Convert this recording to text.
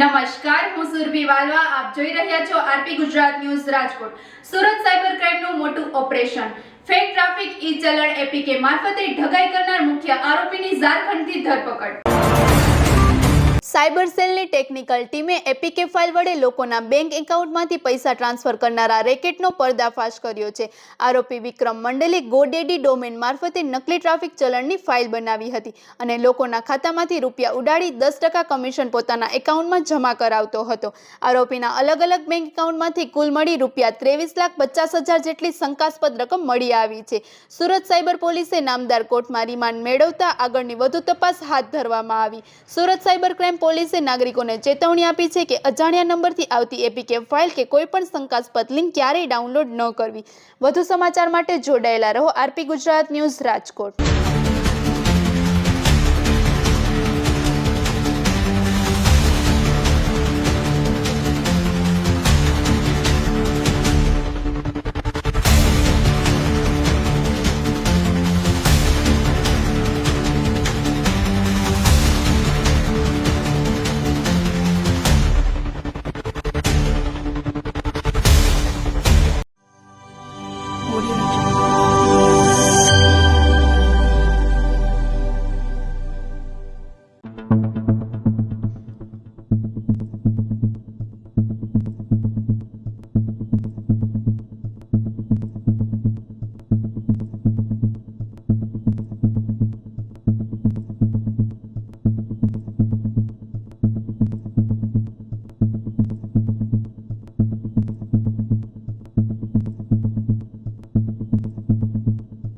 નમસ્કાર, હું સુરભી વાલવા. આપ જોઈ રહ્યા છો RP Gujarat news Rajkot. Surat cyber ક્રાઇમનું મોટું ઓપરેશન. ફેક ટ્રાફિક ઈ ચલણ એપીકે મારફતે ઢગાઈ કરનાર મુખ્ય આરોપીની ઝારખંડથી ધરપકડ. સાયબર સેલની ટેકનિકલ ટીમે એપીકે ફાઇલ વડે લોકોના બેંક એકાઉન્ટમાંથી પૈસા ટ્રાન્સફર કરનારા રેકેટનો પર્દાફાશ કર્યો છે. આરોપી વિક્રમ મંડલે ગોડેડી ડોમેન મારફતે નકલી ટ્રાફિક ચલણની ફાઇલ બનાવી હતી અને લોકોના ખાતામાંથી રૂપિયા ઉડાડી દસ ટકા કમિશન પોતાના એકાઉન્ટમાં જમા કરાવતો હતો. આરોપીના અલગ અલગ બેંક એકાઉન્ટમાંથી કુલ મળી રૂપિયા ત્રેવીસ લાખ પચાસ હજાર જેટલી શંકાસ્પદ રકમ મળી આવી છે. સુરત સાયબર પોલીસે નામદાર કોર્ટમાં રિમાન્ડ મેળવતા આગળની વધુ તપાસ હાથ ધરવામાં આવી. સુરત સાયબર ક્રાઇમ પોલીસે નાગરિકોને ચેતવણી આપી છે કે અજાણ્યા નંબરથી આવતી એપીકે ફાઇલ કે કોઈપણ શંકાસ્પદ લિંક ક્યારેય ડાઉનલોડ ન કરવી. વધુ સમાચાર માટે જોડાયેલા રહો આરપી ગુજરાત ન્યૂઝ રાજકોટ.